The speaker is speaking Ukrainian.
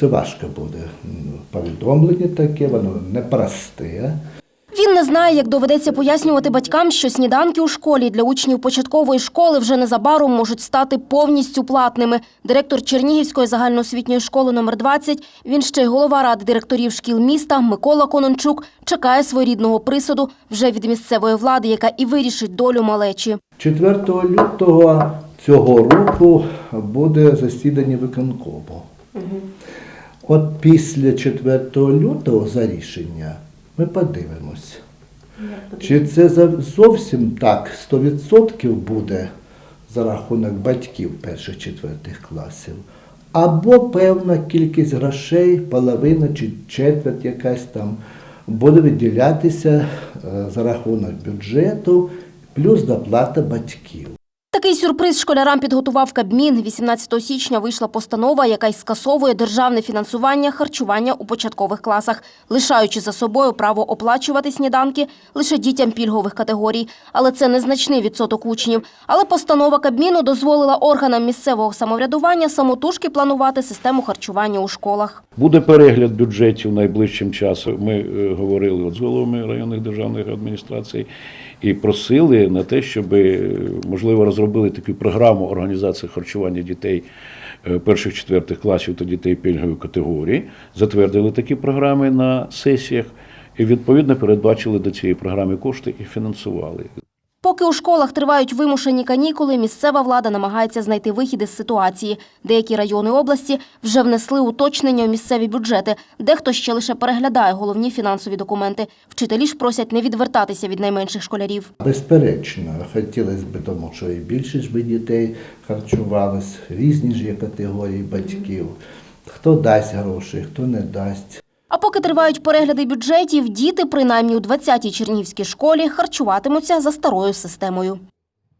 Це важко буде. Повідомлення таке, воно непросте. Він не знає, як доведеться пояснювати батькам, що сніданки у школі для учнів початкової школи вже незабаром можуть стати повністю платними. Директор Чернігівської загальноосвітньої школи номер 20, він ще й голова ради директорів шкіл міста Микола Конончук чекає своєрідного присуду вже від місцевої влади, яка і вирішить долю малечі. 4 лютого цього року буде засідання виконкому. От після 4 лютого за рішення ми подивимось. Чи це зовсім так 100% буде за рахунок батьків перших четвертих класів, або певна кількість грошей, половина чи четверть якась там, буде виділятися е, за рахунок бюджету, плюс доплата батьків. Такий сюрприз школярам підготував Кабмін. 18 січня вийшла постанова, яка й скасовує державне фінансування харчування у початкових класах, лишаючи за собою право оплачувати сніданки лише дітям пільгових категорій. Але це незначний відсоток учнів. Але постанова Кабміну дозволила органам місцевого самоврядування самотужки планувати систему харчування у школах. Буде перегляд бюджетів найближчим часом. Ми е, говорили от з головами районних державних адміністрацій і просили на те, щоб е, можливо розробили таку програму організації харчування дітей е, перших четвертих класів та дітей пільгової категорії. Затвердили такі програми на сесіях і відповідно передбачили до цієї програми кошти і фінансували. Поки у школах тривають вимушені канікули, місцева влада намагається знайти вихід із ситуації. Деякі райони області вже внесли уточнення у місцеві бюджети. Дехто ще лише переглядає головні фінансові документи. Вчителі ж просять не відвертатися від найменших школярів. Безперечно, хотілося б, тому що і більше ж би дітей харчувалось, різні ж є категорії батьків. Хто дасть гроші, хто не дасть. А поки тривають перегляди бюджетів, діти, принаймні у 20-й чернівській школі, харчуватимуться за старою системою.